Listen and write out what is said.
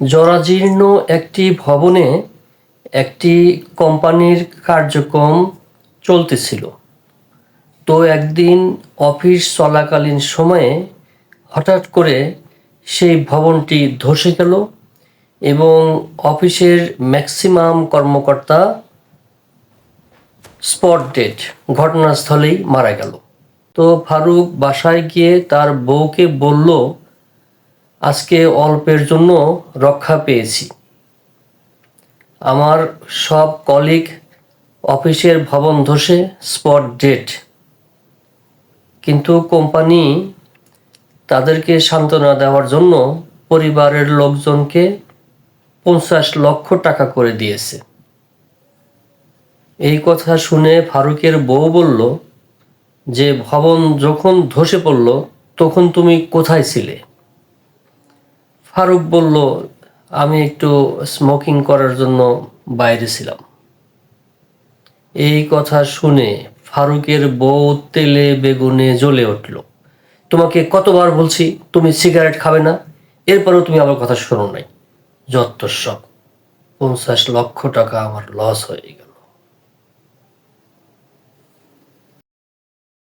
জরাজীর্ণ একটি ভবনে একটি কোম্পানির কার্যক্রম চলতেছিল। তো একদিন অফিস চলাকালীন সময়ে হঠাৎ করে সেই ভবনটি ধসে গেল এবং অফিসের ম্যাক্সিমাম কর্মকর্তা স্পট ডেট, ঘটনাস্থলেই মারা গেল। তো ফারুক বাসায় গিয়ে তার বউকে বলল আজকে অল্পের জন্য রক্ষা পেয়েছি। আমার সব কলিগ অফিসের ভবন ধসে স্পট ডেট। কিন্তু কোম্পানি তাদেরকে সান্ত্বনা দেওয়ার জন্য পরিবারের লোকজনকে পঞ্চাশ লক্ষ টাকা করে দিয়েছে। এই কথা শুনে ফারুকের বউ বলল, যে ভবন যখন ধসে পড়ল, তখন তুমি কোথায় ছিলে? ফারুক বলল, আমি একটু স্মোকিং করার জন্য বাইরে ছিলাম। এই কথা শুনে ফারুকের বউ তেলে বেগুনে জ্বলে উঠল। তোমাকে কতবার বলছি, তুমি সিগারেট খাবে না? এরপরেও তুমি আমার কথা শোনো নাই। যত সব পঞ্চাশ লক্ষ টাকা আমার লস হয়ে গেল